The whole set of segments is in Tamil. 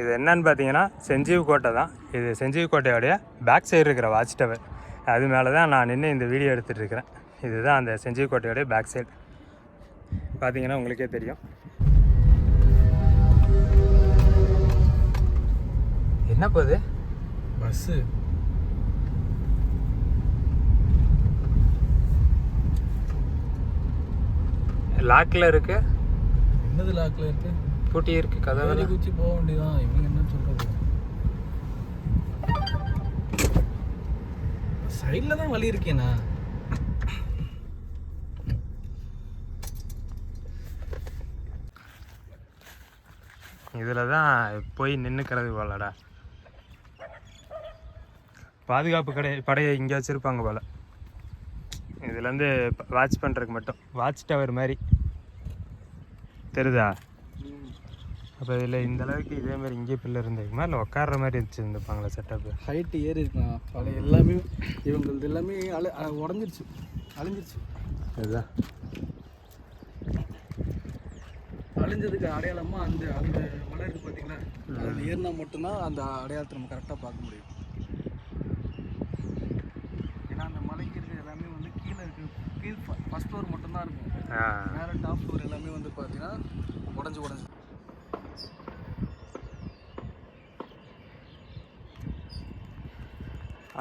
இது என்னன்னு பார்த்தீங்கன்னா செஞ்சீவ் கோட்டை தான். இது செஞ்சீவ் கோட்டையோடைய பேக் சைடு இருக்கிற வாட்ச் டவர் அது மேலே தான் நான் நின்று இந்த வீடியோ எடுத்துகிட்டு இருக்கிறேன். இதுதான் அந்த செஞ்சீவ் கோட்டையோடைய பேக் சைடு பார்த்தீங்கன்னா உங்களுக்கே தெரியும். என்ன போகுது பஸ்ஸு லாக்கில் இருக்கு. என்னது லாக்கில் இருக்கு? பூட்டி இருக்கு கதவு குச்சி போக வேண்டியதான் இவங்க என்ன சொல்றது? சைடில் தான் வழி இருக்கேண்ணா இதில் தான் போய் நின்றுக்கிறது போலடா. பாதுகாப்பு கடை படையை இங்கே வச்சுருப்பாங்க போல். இதுலேருந்து வாட்ச் பண்ணுறதுக்கு மட்டும். வாட்ச் டவர் மாதிரி. தெரியுதா? அப்போ இதில் இந்த அளவுக்கு இதே மாதிரி இங்கே பிள்ளை இருந்திருக்குமா? இல்லை உட்கார்ற மாதிரி வச்சுருந்துருப்பாங்களா செட்டப்பு ஹைட்டு ஏறி இருக்குண்ணா. பழைய எல்லாமே இவங்களது எல்லாமே அழு உடஞ்சிருச்சு. அழிஞ்சிருச்சு. இதுதான் அழிஞ்சதுக்கு அடையாளமாக அந்த அந்த மலை இருக்கு பார்த்தீங்களா அதில் ஏறினா மட்டும்தான் அந்த அடையாளத்தை நம்ம கரெக்டாக பார்க்க முடியும். ஏன்னா அந்த மலைக்கு இருக்கிற எல்லாமே வந்து கீழே இருக்கு. கீழ் ஃபஸ்ட் ஃப்ளோர் மட்டும்தான் இருக்கும். மேலே டாப் ஃப்ளோர் எல்லாமே வந்து பார்த்தீங்கன்னா உடஞ்சி உடஞ்சி.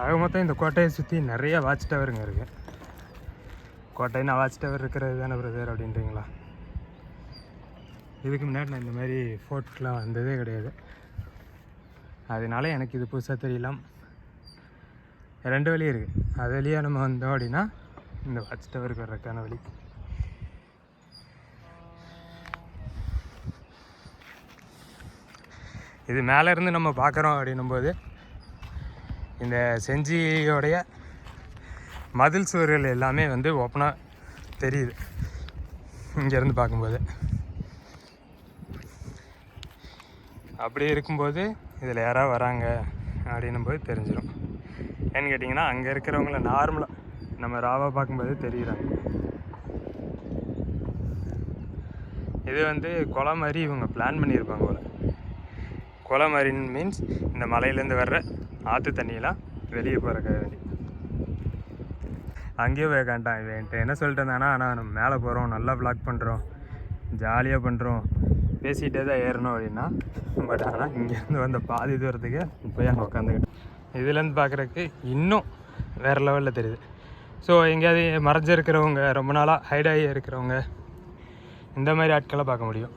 ஆக மொத்தம் இந்த கோட்டையை சுற்றி நிறைய வாட்ச் டவருங்க இருக்குது கோட்டைன்னா வாட்ச் டவர் இருக்கிறது தானே பிரதர் அப்படின்றீங்களா? இதுக்கு முன்னாடி நான் இந்த மாதிரி ஃபோர்ட்லாம் வந்ததே கிடையாது. அதனால எனக்கு இது புதுசாக தெரியலாம் ரெண்டு வழி இருக்குது அது வழியாக நம்ம வந்தோம் அப்படின்னா இந்த வாட்ச் டவருக்கு வர்றதுக்கான வழி. இது மேலே இருந்து நம்ம பார்க்குறோம் அப்படின்னும்போது இந்த செஞ்சியோடைய மதில் சுவர்கள் எல்லாமே வந்து ஓப்பனாக தெரியுது. இங்கேருந்து பார்க்கும்போது. அப்படி இருக்கும்போது இதில் யாராவது வராங்க அப்படின்னும் போது தெரிஞ்சிடும் ஏன்னு கேட்டிங்கன்னா அங்கே இருக்கிறவங்கள நார்மலாக நம்ம ராவாக பார்க்கும்போது தெரியுறாங்க. இது வந்து குளம் மாதிரி இவங்க பிளான் பண்ணியிருப்பாங்க போல. குளம் மாதிரின்னு மீன்ஸ் இந்த மலையிலேருந்து வர்ற ஆற்று தண்ணியெல்லாம் வெளியே போகிறக்க வேண்டி. அங்கேயே போய் காண்டான் இவன் என்ன சொல்லிட்டு இருந்தானா ஆனால் நம்ம மேலே போகிறோம் நல்லா ப்ளாக் பண்ணுறோம் ஜாலியாக பண்ணுறோம் பேசிகிட்டே தான் ஏறணும் அப்படின்னா பட் ஆனால் இங்கேருந்து வந்த பாதி தூரத்துக்கு போய் அங்கே உட்காந்துக்கிட்டேன் இதுலேருந்து பார்க்குறதுக்கு இன்னும் வேறு லெவலில் தெரியுது. ஸோ எங்கேயாவது மறைஞ்சிருக்கிறவங்க ரொம்ப நாளாக ஹைடாகி இருக்கிறவங்க இந்த மாதிரி ஆட்களை பார்க்க முடியும்.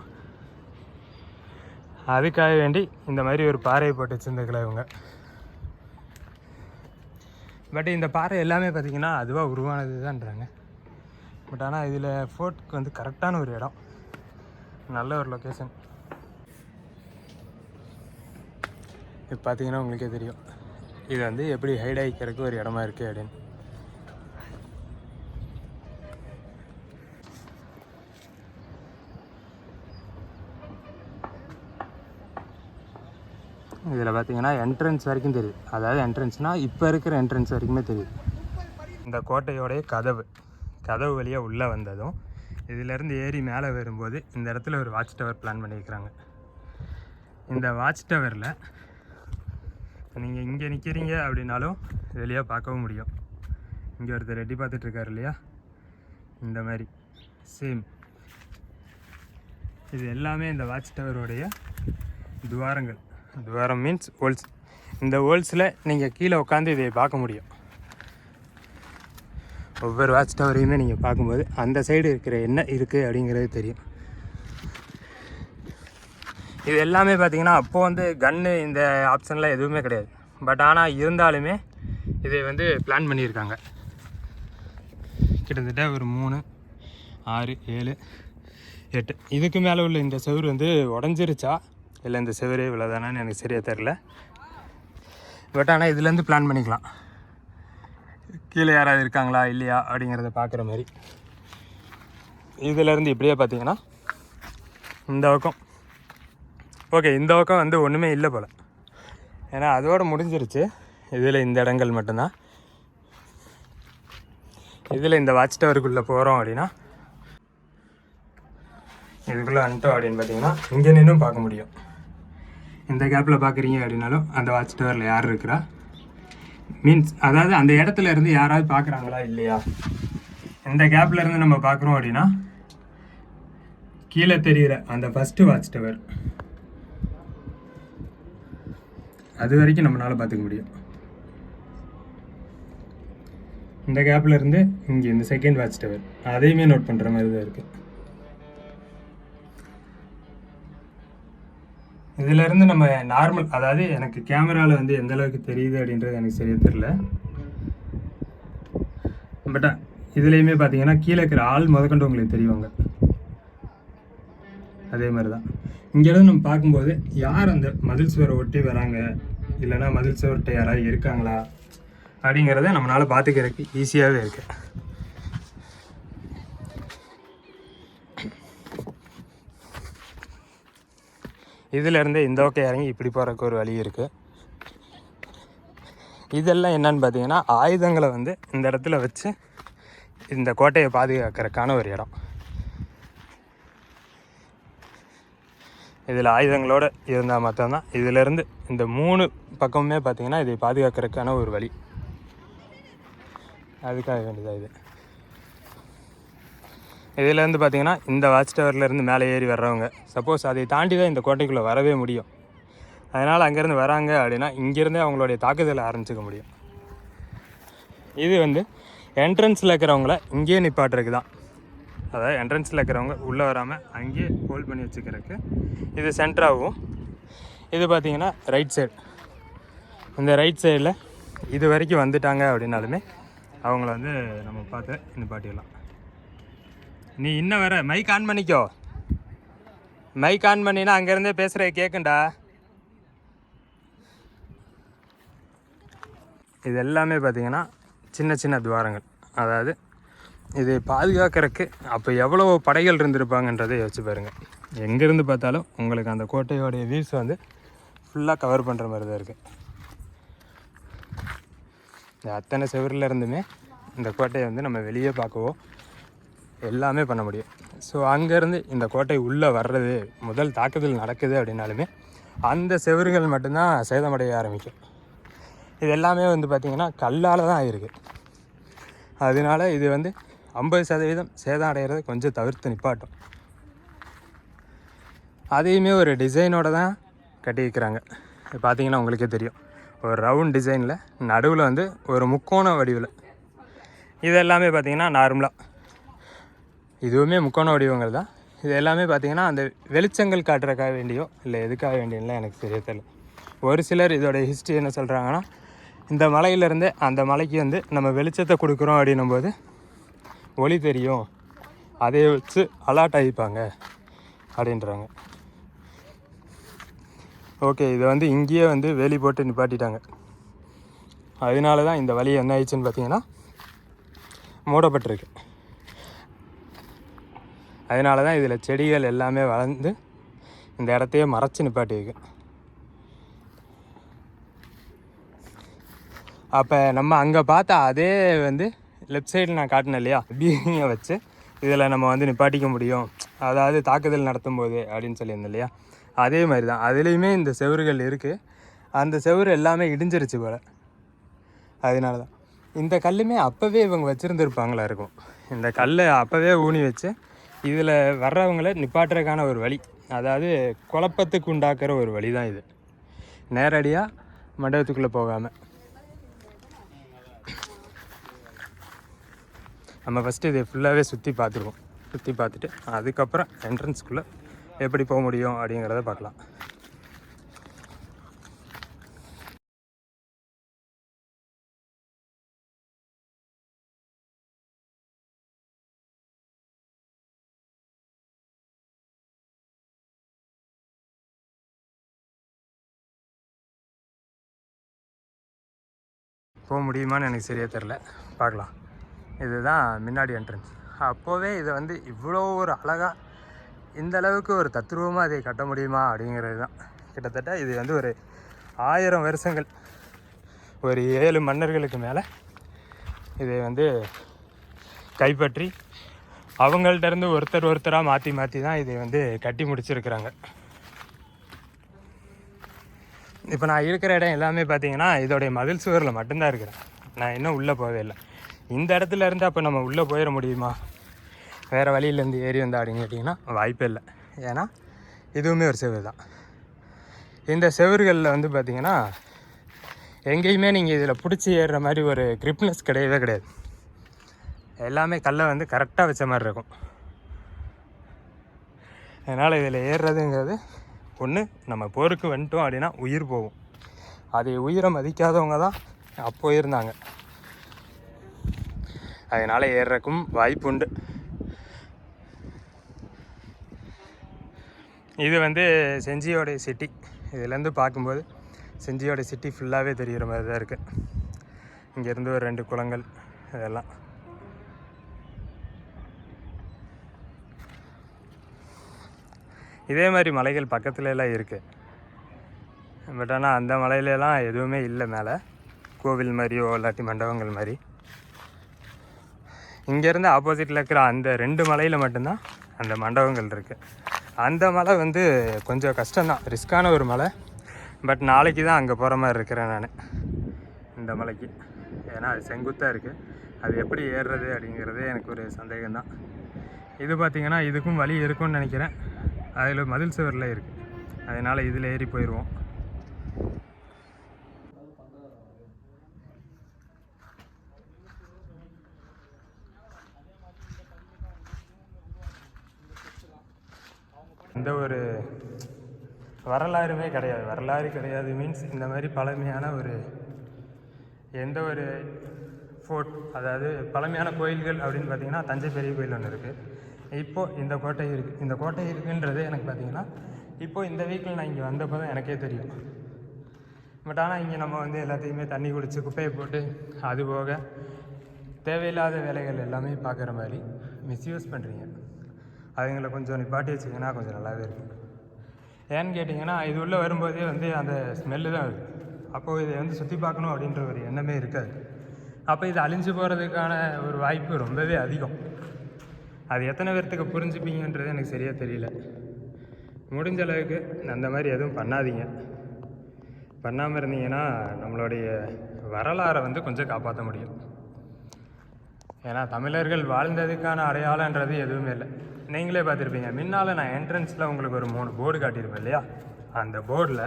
அதுக்காக வேண்டி இந்த மாதிரி ஒரு பாறையை போட்டு வச்சுருந்துக்கல இவங்க. பட் இந்த பாறை எல்லாமே பார்த்திங்கன்னா அதுவாக உருவானது தான்றாங்க பட் ஆனால் இதில் ஃபோர்ட்டுக்கு வந்து கரெக்டான ஒரு இடம். நல்ல ஒரு லொக்கேஷன் இது பார்த்தீங்கன்னா உங்களுக்கே தெரியும். இது வந்து எப்படி ஹைட் ஆகிக்கிறதுக்கு ஒரு இடமா இருக்குது அப்படின்னு. இதில் பார்த்தீங்கன்னா என்ட்ரன்ஸ் வரைக்கும் தெரியுது. அதாவது என்ட்ரன்ஸ்னால் இப்போ இருக்கிற என்ட்ரன்ஸ் வரைக்குமே தெரியுது. இந்த கோட்டையோடைய கதவு. கதவு வழியாக உள்ளே வந்ததும் இதிலேருந்து ஏறி மேலே வரும்போது இந்த இடத்துல ஒரு வாட்ச் டவர் பிளான் பண்ணியிருக்கிறாங்க. இந்த வாட்ச் டவரில் நீங்கள் இங்கே நிற்கிறீங்க அப்படின்னாலும் வெளியே பார்க்கவும் முடியும். இங்கே ஒருத்தர் ரெட்டி பார்த்துட்ருக்காரு இல்லையா? இந்த மாதிரி. சேம் இது எல்லாமே இந்த வாட்ச் டவருடைய துவாரங்கள். துவாரம் மீன்ஸ் ஹோல்ஸ் இந்த ஹோல்ஸில் நீங்கள் கீழே உட்காந்து இதை பார்க்க முடியும். ஒவ்வொரு வாட்ச் டவரையுமே நீங்கள் பார்க்கும்போது அந்த சைடு இருக்கிற என்ன இருக்குது அப்படிங்கிறது தெரியும். இது எல்லாமே பார்த்தீங்கன்னா அப்போது வந்து கன்று இந்த ஆப்ஷன்லாம் எதுவுமே கிடையாது. பட் ஆனால் இருந்தாலுமே இதை வந்து பிளான் பண்ணியிருக்காங்க. கிட்டத்தட்ட ஒரு மூணு ஆறு ஏழு எட்டு. இதுக்கு மேலே உள்ள இந்த செவுரு வந்து உடஞ்சிருச்சா? இல்லை இந்த செவரே இவ்வளோதானான்னு எனக்கு சரியாக தெரில பட் ஆனால் இதுலேருந்து பிளான் பண்ணிக்கலாம். கீழே யாராவது இருக்காங்களா இல்லையா அப்படிங்கிறத பார்க்குற மாதிரி. இதுலேருந்து இப்படியே பார்த்தீங்கன்னா இந்த பக்கம். ஓகே இந்த பக்கம் வந்து ஒன்றுமே இல்லை போல். ஏன்னா அதோடு முடிஞ்சிருச்சு. இதில் இந்த இடங்கள் மட்டும்தான். இதில் இந்த வாட்ச் டவருக்குள்ளே போகிறோம் அப்படின்னா இதுக்குள்ளே வந்துட்டோம் அப்படின்னு பார்த்தீங்கன்னா இங்கே நின்றும் பார்க்க முடியும். இந்த கேப்பில் பார்க்குறீங்க அப்படின்னாலும் அந்த வாட்ச் டவரில் யார் இருக்கிறா? மீன்ஸ் அதாவது அந்த இடத்துல இருந்து யாராவது பார்க்குறாங்களா இல்லையா? இந்த கேப்பில் இருந்து நம்ம பார்க்குறோம் அப்படின்னா கீழே தெரிகிற அந்த ஃபஸ்ட்டு வாட்ச் டவர் அது வரைக்கும் நம்மளால பார்த்துக்க முடியும். இந்த கேப்பில் இருந்து இங்கே இந்த செகண்ட் வாட்ச் டவர் அதையுமே நோட் பண்ணுற மாதிரி தான் இருக்குது இதுலேருந்து நம்ம நார்மல் அதாவது எனக்கு கேமராவில் வந்து எந்த அளவுக்கு தெரியுது அப்படின்றது எனக்கு சரியாக தெரில பட் இதுலேயுமே பார்த்தீங்கன்னா கீழே இருக்கிற ஆள் முதற்கொண்டு உங்களுக்கு தெரியுவாங்க அதே மாதிரி தான் இங்கேருந்து நம்ம பார்க்கும்போது யார் அந்த மதில் சுவரை ஒட்டி வராங்க? இல்லைன்னா மதில் சுவர்கிட்ட யாராவது இருக்காங்களா? அப்படிங்கிறத நம்மளால் பார்த்துக்கிறதுக்கு ஈஸியாகவே இருக்குது இதிலேருந்து இந்த பக்கம் இறங்கி இப்படி போகிறக்கு ஒரு வழி இருக்குது இதெல்லாம் என்னன்னு பார்த்தீங்கன்னா ஆயுதங்களை வந்து இந்த இடத்துல வச்சு இந்த கோட்டையை பாதுகாக்கிறதுக்கான ஒரு இடம். இதில் ஆயுதங்களோடு இருந்தால் மட்டும்தான் இதிலேருந்து இந்த மூணு பக்கமுமே பார்த்தீங்கன்னா இதை பாதுகாக்கிறதுக்கான ஒரு வழி. அதுக்காக வேண்டியதாக இது. இதுலேருந்து பார்த்தீங்கன்னா இந்த வாட்ச் டவர்லேருந்து மேலே ஏறி வர்றவங்க. சப்போஸ் அதை தாண்டி தான் இந்த கோட்டைக்குள்ளே வரவே முடியும். அதனால் அங்கேருந்து வராங்க அப்படின்னா இங்கேருந்தே அவங்களுடைய தாக்குதலை ஆரம்பிச்சுக்க முடியும். இது வந்து என்ட்ரன்ஸில் இருக்கிறவங்கள இங்கேயே நிப்பாட்டுறதுக்கு தான் அதாவது என்ட்ரன்ஸில் இருக்கிறவங்க உள்ளே வராமல் அங்கேயே ஹோல்ட் பண்ணி வச்சுக்கிறதுக்கு இது சென்டராகவும் இது பார்த்திங்கன்னா ரைட் சைடு இந்த ரைட் சைடில் இது வரைக்கும் வந்துட்டாங்க அப்படின்னாலுமே அவங்கள வந்து நம்ம பார்த்து நிப்பாட்டிடலாம். நீ இன்னும் வர மைக் ஆன் பண்ணிக்கோ. மைக் ஆன் பண்ணினா அங்கேருந்தே பேசுகிற கேட்குண்டா இது எல்லாமே பார்த்தீங்கன்னா சின்ன சின்ன துவாரங்கள் அதாவது இது பாதுகாக்கிறதுக்கு அப்போ எவ்வளோ படைகள் இருந்திருப்பாங்கன்றதை யோசிச்சு பாருங்கள் எங்கேருந்து பார்த்தாலும் உங்களுக்கு அந்த கோட்டையோடைய வியூஸ் வந்து ஃபுல்லாக கவர் பண்ணுற மாதிரி தான் இருக்குது இந்த அத்தனை செவரில் இருந்துமே இந்த கோட்டையை வந்து நம்ம வெளியே பார்க்கவோ எல்லாமே பண்ண முடியும். ஸோ அங்கேருந்து இந்த கோட்டை உள்ளே வர்றது முதல் தாக்குதல் நடக்குது அப்படின்னாலுமே அந்த செவறுகள் மட்டும்தான் சேதமடைய ஆரம்பிக்கும். இது எல்லாமே வந்து பார்த்திங்கன்னா கல்லால் தான் ஆகிருக்கு அதனால இது வந்து ஐம்பது சதவீதம் சேதம் அடைகிறத கொஞ்சம் தவிர்த்து நிப்பாட்டும். அதையுமே ஒரு டிசைனோடு தான் கட்டி வைக்கிறாங்க இது உங்களுக்கே தெரியும். ஒரு ரவுண்ட் டிசைனில் நடுவில் வந்து ஒரு முக்கோண வடிவில். இது எல்லாமே பார்த்திங்கன்னா நார்மலாக இதுவுமே முக்கோண வடிவங்கள் தான். இது எல்லாமே பார்த்திங்கன்னா அந்த வெளிச்சங்கள் காட்டுறதுக்காக வேண்டியோ இல்லை எதுக்காக வேண்டியலாம் எனக்கு தெரிய தெரியல. ஒரு சிலர் இதோட ஹிஸ்ட்ரி என்ன சொல்கிறாங்கன்னா இந்த மலையிலேருந்து அந்த மலைக்கு வந்து நம்ம வெளிச்சத்தை கொடுக்குறோம் அப்படின்னும் போது ஒளி தெரியும். அதை வச்சு அலாட் ஆகிப்பாங்க அப்படின்றாங்க. ஓகே இதை வந்து இங்கேயே வந்து வேலி போட்டு நிப்பாட்டிட்டாங்க. அதனால தான் இந்த வழி என்ன ஆயிடுச்சுன்னு பார்த்தீங்கன்னா மூடப்பட்டிருக்கு. அதனால தான் இதில் செடிகள் எல்லாமே வளர்ந்து இந்த இடத்தையே மறைச்சி நிப்பாட்டியிருக்கு. அப்போ நம்ம அங்கே பார்த்தா அதே வந்து லெஃப்ட் சைடில் நான் காட்டினேன் இல்லையா? பீங்கை வச்சு இதில் நம்ம வந்து நிப்பாட்டிக்க முடியும். அதாவது தாக்குதல் நடத்தும் போது அப்படின்னு சொல்லியிருந்தேன் இல்லையா? அதே மாதிரி தான் அதுலேயுமே இந்த செவறுகள் இருக்குது அந்த செவறு எல்லாமே இடிஞ்சிருச்சு போல். அதனால தான் இந்த கல்லுமே அப்போவே இவங்க வச்சுருந்துருப்பாங்களா இருக்கும். இந்த கல்லை அப்போவே ஊனி வச்சு இதில் வர்றவங்களை நிப்பாட்டுறதுக்கான ஒரு வழி. அதாவது குழப்பத்துக்கு உண்டாக்குற ஒரு வழி தான் இது. நேரடியாக மண்டபத்துக்குள்ளே போகாமல் நம்ம ஃபஸ்ட்டு இதை ஃபுல்லாகவே சுற்றி பார்த்துருவோம். சுற்றி பார்த்துட்டு அதுக்கப்புறம் என்ட்ரன்ஸ்குள்ளே எப்படி போக முடியும் அப்படிங்கிறத பார்க்கலாம். போக முடியுமான்னு எனக்கு சரியாக தெரில. பார்க்கலாம். இதுதான் முன்னாடி என்ட்ரன்ஸ் அப்போவே இதை வந்து இவ்வளோ ஒரு அழகாக இந்த அளவுக்கு ஒரு தத்ரூபமாக இதை கட்ட முடியுமா அப்படிங்கிறது தான். கிட்டத்தட்ட இது வந்து ஒரு ஆயிரம் வருஷங்கள் ஒரு ஏழு மன்னர்களுக்கு மேலே இதை வந்து கைப்பற்றி அவங்கள்ட்ட இருந்து ஒருத்தர் ஒருத்தராக மாற்றி மாற்றி தான் இதை வந்து கட்டி முடிச்சிருக்கிறாங்க. இப்போ நான் இருக்கிற இடம் எல்லாமே பார்த்தீங்கன்னா இதோடைய மதில் சுவரில் மட்டும்தான் இருக்கிறேன். நான் இன்னும் உள்ளே போகவே இல்லை. இந்த இடத்துல இருந்து அப்போ நம்ம உள்ளே போயிட முடியுமா? வேறு வழியிலேருந்து ஏறி வந்தா அப்படின்னு கேட்டிங்கன்னா வாய்ப்பே இல்லை. ஏன்னா இதுவுமே ஒரு செவுரு தான். இந்த செவறுகளில் வந்து பார்த்திங்கன்னா எங்கேயுமே நீங்கள் இதில் பிடிச்சி ஏறுற மாதிரி ஒரு கிரிப்னஸ் கிடையவே கிடையாது. எல்லாமே கல்லை வந்து கரெக்டாக வச்ச மாதிரி இருக்கும். அதனால் இதில் ஏறுறதுங்கிறது ஒன்று நம்ம போருக்கு வந்துட்டோம் அப்படின்னா உயிர் போகும். அதை உயிரை மதிக்காதவங்க தான் அப்போ இருந்தாங்க அதனால் ஏறுறக்கும் வாய்ப்பு உண்டு. இது வந்து செஞ்சியோடைய சிட்டி இதுலேருந்து பார்க்கும்போது செஞ்சியோட சிட்டி ஃபுல்லாகவே தெரிகிற மாதிரி தான் இருக்குது இங்கேருந்து ஒரு ரெண்டு குளங்கள் இதெல்லாம் இதே மாதிரி மலைகள் பக்கத்துலலாம் இருக்குது பட் ஆனால் அந்த மலையிலலாம் எதுவுமே இல்லை மேலே. கோவில் மாதிரியோ இல்லாட்டி மண்டபங்கள் மாதிரி. இங்கேருந்து ஆப்போசிட்டில் இருக்கிற அந்த ரெண்டு மலையில் மட்டும்தான் அந்த மண்டபங்கள் இருக்குது அந்த மலை வந்து கொஞ்சம் கஷ்டம்தான். ரிஸ்க்கான ஒரு மலை. பட் நாளைக்கு தான் அங்கே போகிற மாதிரி இருக்கிறேன் நான். இந்த மலைக்கு. ஏன்னா அது செங்குத்தாக இருக்குது அது எப்படி ஏறுறது அப்படிங்கிறதே எனக்கு ஒரு சந்தேகம்தான். இது பார்த்திங்கன்னா இதுக்கும் வழி இருக்கும்னு நினைக்கிறேன். அதில் மதில் சுவரில் இருக்குது அதனால் இதில் ஏறி போயிடுவோம். எந்த ஒரு வரலாறுமே கிடையாது. வரலாறு கிடையாது. மீன்ஸ் இந்த மாதிரி பழமையான ஒரு எந்த ஒரு ஃபோர்ட் அதாவது பழமையான கோயில்கள் அப்படின்னு பார்த்திங்கன்னா தஞ்சை பெரிய கோயில் ஒன்று இருக்குது இப்போது இந்த கோட்டை இருக்குது இந்த கோட்டை இருக்குன்றது எனக்கு பார்த்தீங்கன்னா இப்போது இந்த வீக்கில் நான் இங்கே வந்தப்போ தான் எனக்கே தெரியும். பட் ஆனால் இங்கே நம்ம வந்து எல்லாத்தையுமே தண்ணி குடித்து குப்பையை போட்டு அது போக தேவையில்லாத வேலைகள் எல்லாமே பார்க்குற மாதிரி மிஸ்யூஸ் பண்ணுறீங்க அதுங்களை கொஞ்சம் நிப்பாட்டி வச்சிங்கன்னா கொஞ்சம் நல்லாவே இருக்கும். ஏன்னு கேட்டிங்கன்னா இது உள்ளே வரும்போதே வந்து அந்த ஸ்மெல்லு தான் வருது அப்போது இதை வந்து சுற்றி பார்க்கணும் அப்படின்ற ஒரு எண்ணமே இருக்காது. அப்போ இது அழிஞ்சு போகிறதுக்கான ஒரு வாய்ப்பு ரொம்பவே அதிகம். அது எத்தனை பேர்த்துக்கு புரிஞ்சுப்பீங்கன்றது எனக்கு சரியாக தெரியல. முடிஞ்ச அளவுக்கு அந்த மாதிரி எதுவும் பண்ணாதீங்க. பண்ணாமல் இருந்தீங்கன்னா நம்மளுடைய வரலாறை வந்து கொஞ்சம் காப்பாற்ற முடியும். ஏன்னா தமிழர்கள் வாழ்ந்ததுக்கான அடையாளன்றது எதுவுமே இல்லை. நீங்களே பார்த்துருப்பீங்க முன்னால் நான் என்ட்ரன்ஸில் உங்களுக்கு ஒரு மூணு போர்டு காட்டியிருப்பேன் இல்லையா? அந்த போர்டில்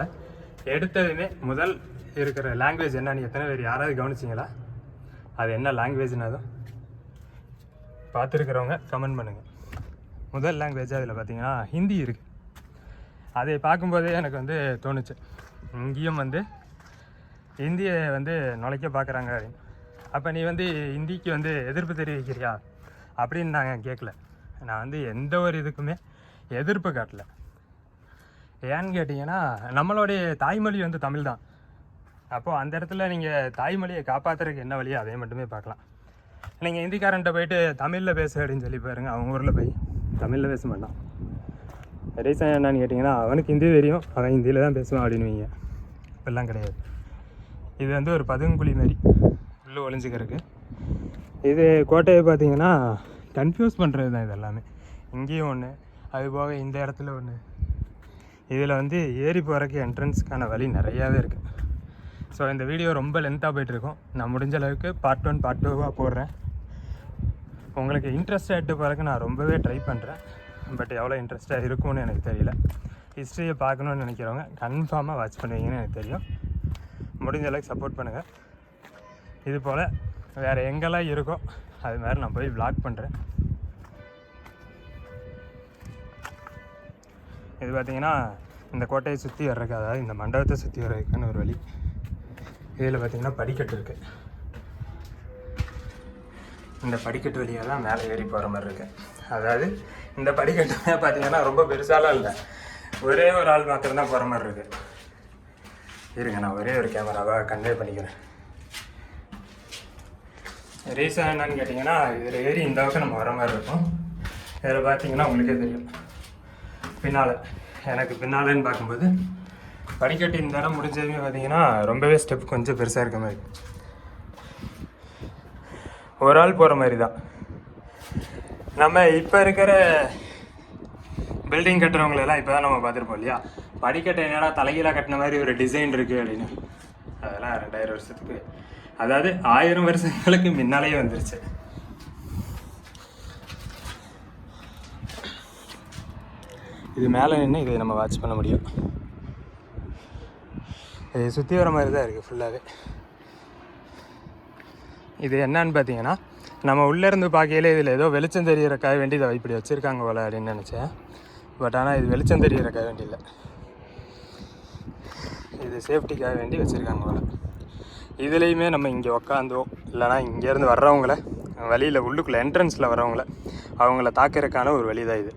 எடுத்ததுமே முதல் இருக்கிற லாங்குவேஜ் என்னன்னு எத்தனை பேர் யாராவது கவனிச்சிங்களா? அது என்ன லாங்குவேஜ்னு பார்த்துருக்குறவங்க கமெண்ட் பண்ணுங்கள் முதல் லாங்குவேஜ் அதில் பார்த்தீங்கன்னா ஹிந்தி இருக்குது அதை பார்க்கும்போதே எனக்கு வந்து தோணுச்சு. இங்கேயும் வந்து இந்தியை வந்து நுழைக்க பார்க்குறாங்க அப்படின்னு. அப்போ நீ வந்து இந்திக்கு வந்து எதிர்ப்பு தெரிவிக்கிறியா? அப்படின்னு நாங்கள் கேட்கல நான் வந்து எந்த ஒரு இதுக்குமே எதிர்ப்பு காட்டல. ஏன்னு கேட்டிங்கன்னா நம்மளுடைய தாய்மொழி வந்து தமிழ் தான் அப்போது அந்த இடத்துல நீங்கள் தாய்மொழியை காப்பாற்றுறதுக்கு என்ன வழியோ அதை மட்டுமே பார்க்கலாம். நீங்கள் ஹிந்திக்காரன்ட்ட போயிட்டு தமிழில் பேசு அப்படின்னு சொல்லி பாருங்க. அவங்க ஊரில் போய் தமிழில் பேச மாட்டான். ரீசன் என்னன்னு கேட்டிங்கன்னா அவனுக்கு ஹிந்தி தெரியும். அவன் ஹிந்தியில் தான் பேசுவான் அப்படின்னுவீங்க. இப்பெல்லாம் கிடையாது. இது வந்து ஒரு பதுங்குழி மாதிரி உள்ளே ஒளிஞ்சிக்கிறதுக்கு. இது கோட்டையை பார்த்தீங்கன்னா கன்ஃபியூஸ் பண்ணுறது தான் இது எல்லாமே. இங்கேயும் ஒன்று அது போக இந்த இடத்துல ஒன்று இதில் வந்து ஏறி போகிறக்கு என்ட்ரன்ஸ்க்கான வழி நிறையாவே இருக்குது ஸோ இந்த வீடியோ ரொம்ப லென்த்தாக போயிட்டுருக்கோம். நான் முடிஞ்ச அளவுக்கு பார்ட் ஒன் பார்ட் டூவாக போடுறேன். உங்களுக்கு இன்ட்ரெஸ்டாக எடுத்து போகிறக்கு நான் ரொம்பவே ட்ரை பண்ணுறேன் பட் எவ்வளோ இன்ட்ரெஸ்ட்டாக இருக்கும்னு எனக்கு தெரியல. ஹிஸ்ட்ரியை பார்க்கணுன்னு நினைக்கிறவங்க கன்ஃபார்மாக வாட்ச் பண்ணுவீங்கன்னு எனக்கு தெரியும். முடிஞ்ச அளவுக்கு சப்போர்ட் பண்ணுங்கள் இது போல் வேறு எங்கெல்லாம் இருக்கோ அது மாதிரி நான் போய் விளாக் பண்ணுறேன் இது பார்த்திங்கன்னா இந்த கோட்டையை சுற்றி வர்றதுக்கு அதாவது இந்த மண்டபத்தை சுற்றி வர்றதுக்குன்னு ஒரு வழி. இதில் பார்த்திங்கன்னா படிக்கட்டு இருக்குது இந்த படிக்கட்டு வழியாக தான் மேலே ஏறி போகிற மாதிரி இருக்குது அதாவது இந்த படிக்கட்டுமே பார்த்தீங்கன்னா ரொம்ப பெருசாலாம் இல்லை. ஒரே ஒரு ஆள் மாத்திரம்தான் போகிற மாதிரி இருக்குது இருங்க நான் ஒரே ஒரு கேமராவாக கன்வே பண்ணிக்கிறேன். ரீசன் என்னன்னு கேட்டிங்கன்னா இதில் ஏறி இந்த பக்கம் நம்ம வர மாதிரி இருக்கும். இதில் பார்த்தீங்கன்னா உங்களுக்கே தெரியும். பின்னால் எனக்கு பின்னாலன்னு பார்க்கும்போது படிக்கட்டு இந்த இடம் முடிஞ்சதுமே பார்த்தீங்கன்னா ரொம்பவே ஸ்டெப் கொஞ்சம் பெருசாக இருக்க மாதிரி. ஒரு ஆள் போகிற மாதிரி தான். நம்ம இப்போ இருக்கிற பில்டிங் கட்டுறவங்களெல்லாம் இப்போ தான் நம்ம பார்த்துருப்போம் இல்லையா? படிக்கட்டை என்னடா தலைகீழாக கட்டின மாதிரி ஒரு டிசைன் இருக்குது அப்படின்னு. அதெல்லாம் ரெண்டாயிரம் வருஷத்துக்கு. அதாவது ஆயிரம் வருஷங்களுக்கு முன்னாலேயே வந்துருச்சு. இது மேலே நின்று இதை நம்ம வாட்ச் பண்ண முடியும். இது சுற்றி வர மாதிரி தான் இருக்குது ஃபுல்லாகவே இது என்னன்னு பார்த்தீங்கன்னா நம்ம உள்ளேருந்து பார்க்கையில இதில் ஏதோ வெளிச்சம் தெரிகிறக்காக வேண்டி இதை இப்படி வச்சுருக்காங்க போல அப்படின்னு நினச்சேன். பட் ஆனால் இது வெளிச்சம் தெரிகிறக்காக வேண்டி இல்லை. இது சேஃப்டிக்காக வேண்டி வச்சுருக்காங்க போல. இதுலேயுமே நம்ம இங்கே உக்காந்தோ இல்லைனா இங்கேருந்து வர்றவங்கள வழியில் உள்ளுக்குள்ளே என்ட்ரன்ஸில் வர்றவங்கள அவங்கள தாக்கிறதுக்கான ஒரு வழி தான் இது.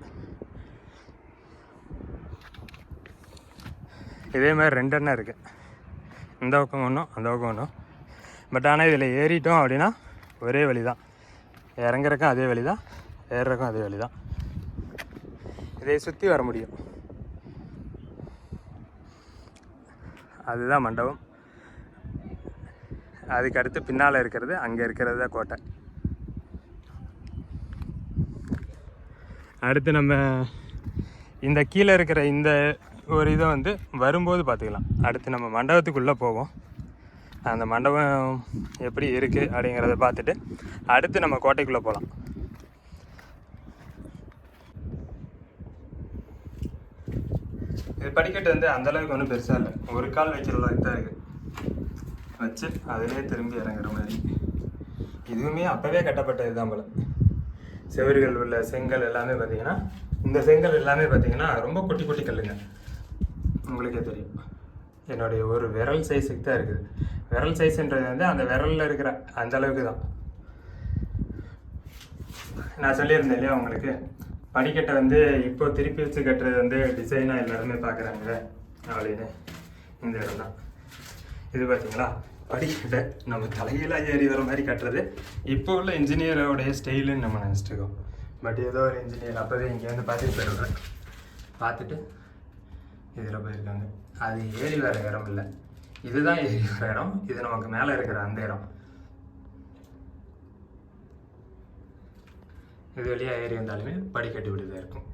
இதே மாதிரி ரெண்டு எண்ணம் இருக்குது இந்த பக்கம் ஒன்றும் அந்த பக்கம் ஒன்றும் பட் ஆனால் இதில் ஏறிட்டோம் அப்படின்னா ஒரே வழி தான் இறங்குறக்கும் அதே வழி தான் ஏறுறக்கும் அதே வழி தான் இதை சுற்றி வர முடியும். அதுதான் மண்டபம். அதுக்கு அடுத்து பின்னால் இருக்கிறது அங்கே இருக்கிறது தான் கோட்டை. அடுத்து நம்ம இந்த கீழே இருக்கிற இந்த ஒரு இதை வந்து வரும்போது பார்த்துக்கலாம். அடுத்து நம்ம மண்டபத்துக்குள்ளே போவோம். அந்த மண்டபம் எப்படி இருக்குது அப்படிங்கிறத பார்த்துட்டு அடுத்து நம்ம கோட்டைக்குள்ளே போகலாம். இது படிக்கட்டு வந்து அந்த அளவுக்கு ஒன்றும் பெருசாக இல்லை. ஒரு கால் வைக்கிற அளவுக்கு தான் இருக்குது வச்சு அதிலே திரும்பி இறங்குற மாதிரி. இதுவுமே அப்போவே கட்டப்பட்டது தான் போல். செவர்கள் உள்ள செங்கல் எல்லாமே பார்த்தீங்கன்னா இந்த செங்கல் எல்லாமே பார்த்தீங்கன்னா ரொம்ப குட்டி குட்டி கல்லுங்க. உங்களுக்கே தெரியும். என்னுடைய ஒரு விரல் சைஸுக்கு தான் இருக்குது. விரல் சைஸ்ன்றது வந்து அந்த விரலில் இருக்கிற அந்த அளவுக்கு தான். நான் சொல்லியிருந்தேன் இல்லையா உங்களுக்கு? படிக்கட்டை வந்து இப்போ திருப்பி வச்சு கட்டுறது வந்து டிசைனாக எல்லாருமே பார்க்குறாங்க அப்படின்னு. இந்த இடம் தான். இது பார்த்தீங்களா படிக்கட்டை. நம்ம தலைகீழாக ஏறி வர மாதிரி கட்டுறது. இப்போ உள்ள இன்ஜினியரோடைய ஸ்டைலுன்னு நம்ம நினச்சிட்டு இருக்கோம் பட் ஏதோ ஒரு இன்ஜினியர் அப்போவே இங்கே வந்து பார்த்துட்டு போயிடுறேன் பார்த்துட்டு இதில் போயிருக்காங்க. அது ஏறி வர இடம் இல்லை. இதுதான் ஏறி வர இடம். இது நமக்கு மேலே இருக்கிற அந்த இடம். இது வழியாக ஏறி வந்தாலுமே படிக்கட்டு விடுதாக இருக்கும்.